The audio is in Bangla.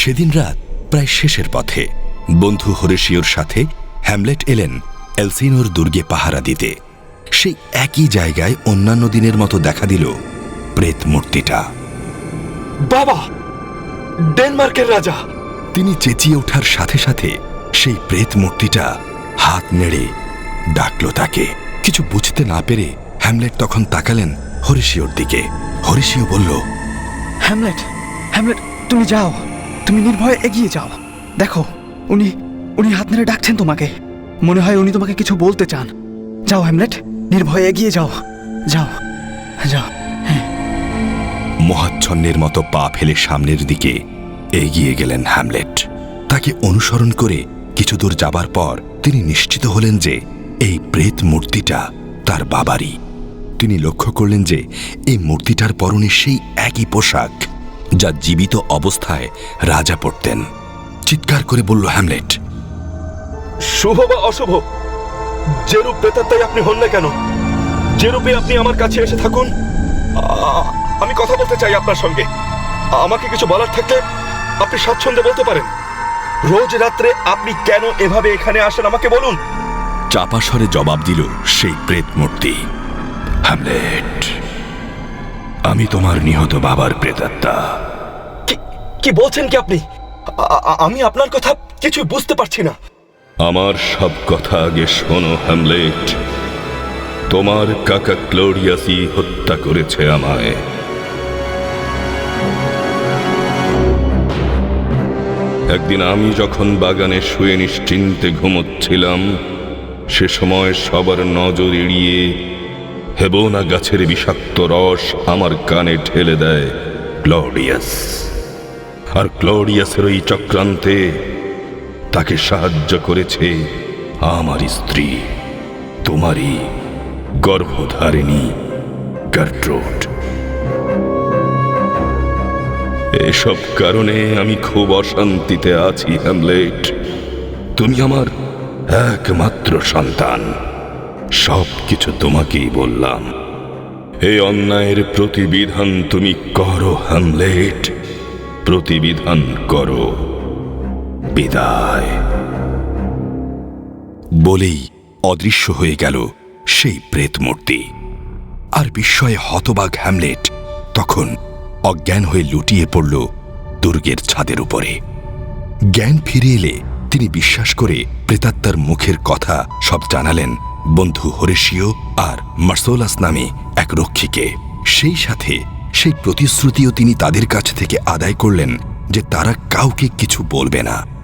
সেদিন রাত প্রায় শেষের পথে বন্ধু হরেশিওর সাথে হ্যামলেট এলেন এলসিনোর দুর্গে পাহারা দিতে। সেই একই জায়গায় অন্যান্য দিনের মতো দেখা দিল প্রেত মূর্তিটা। বাবা! ডেনমার্কের রাজা! তিনি চেঁচিয়ে ওঠার সাথে সাথে সেই প্রেত মূর্তিটা হাত নেড়ে ডাকল তাকে। কিছু বুঝতে না পেরে হ্যামলেট তখন তাকালেন হরিশিওর দিকে। হরিশিও বলল হ্যামলেট হ্যামলেট তুমি যাও। তুমি নির্ভয়ে এগিয়ে যাও। দেখো, উনি উনি হাত নেড়ে ডাকছেন তোমাকে। মনে হয় উনি তোমাকে কিছু বলতে চান। যাও হ্যামলেট নির্ভয়ে এগিয়ে যাও। যাও যাও মহাচ্ছন্নের মতো পা ফেলে সামনের দিকে এগিয়ে গেলেন হ্যামলেট তাকে অনুসরণ করে কিছু দূর যাবার পর তিনি নিশ্চিত হলেন যে এই প্রেত মূর্তিটা তার বাবারই। তিনি লক্ষ্য করলেন যে এই মূর্তিটার পরনে সেই একই পোশাক। যা জীবিত অবস্থায় রাজা পড়তেন। চিৎকার করে বলল হ্যামলেট শুভ বা অশুভ যে রূপ প্রেতাত্মাই আপনি হন না কেন? যে রূপে আপনি আমার কাছে এসে থাকুন আমি কথা বলতে চাই আপনার সঙ্গে। আমাকে কিছু বলার থাকলে আপনি স্বাচ্ছন্দ্যে বলতে পারেন। রোজ রাত্রে আপনি কেন এভাবে এখানে আসেন আমাকে বলুন। চাপা স্বরে জবাব দিল সেই প্রেত মূর্তি। হ্যামলেট আমি তোমার নিহত বাবার প্রেতাত্মা। কি- বলছেন কি আপনি? আমি আপনার কথা কিছুই বুঝতে পারছি না। আমার সব কথা আগে শোনো হ্যামলেট তোমার কাকা ক্লোরিয়াসই হত্যা করেছে আমায়। একদিন আমি যখন বাগানে শুয়ে নিশ্চিন্তে ঘুমোচ্ছিলাম, সে সময় সবার নজর এড়িয়ে হেবোনা গাছের বিষাক্ত রস আমার কানে ঠেলে দেয় ক্লোরিয়াস আর ক্লোরিয়াসের ওই চক্রান্তে তাকে সাহায্য করেছে আমার স্ত্রী, তোমারই গর্ভধারিণী গার্ট্রোড এসব কারণে আমি খুব অশান্তিতে আছি, হ্যামলেট। তুমি আমার একমাত্র সন্তান। সব কিছু তোমাকেই বললাম। এই অন্যায়ের প্রতিবিধান তুমি করো, হ্যামলেট। প্রতিবিধান করো। বিদায়। বলেই অদৃশ্য হয়ে গেল সেই প্রেত মূর্তি। আর বিস্ময়ে হতবাগ হ্যামলেট তখন অজ্ঞান হয়ে লুটিয়ে পড়ল দুর্গের ছাদের উপরে। জ্ঞান ফিরে এলে তিনি বিশ্বাস করে প্রেতাত্মার মুখের কথা সব জানালেন বন্ধু হরেশীয় আর মার্সোলাস নামে এক রক্ষীকে। সেই সাথে সেই প্রতিশ্রুতিও তিনি তাদের কাছ থেকে আদায় করলেন যে তারা কাউকে কিছু বলবে না।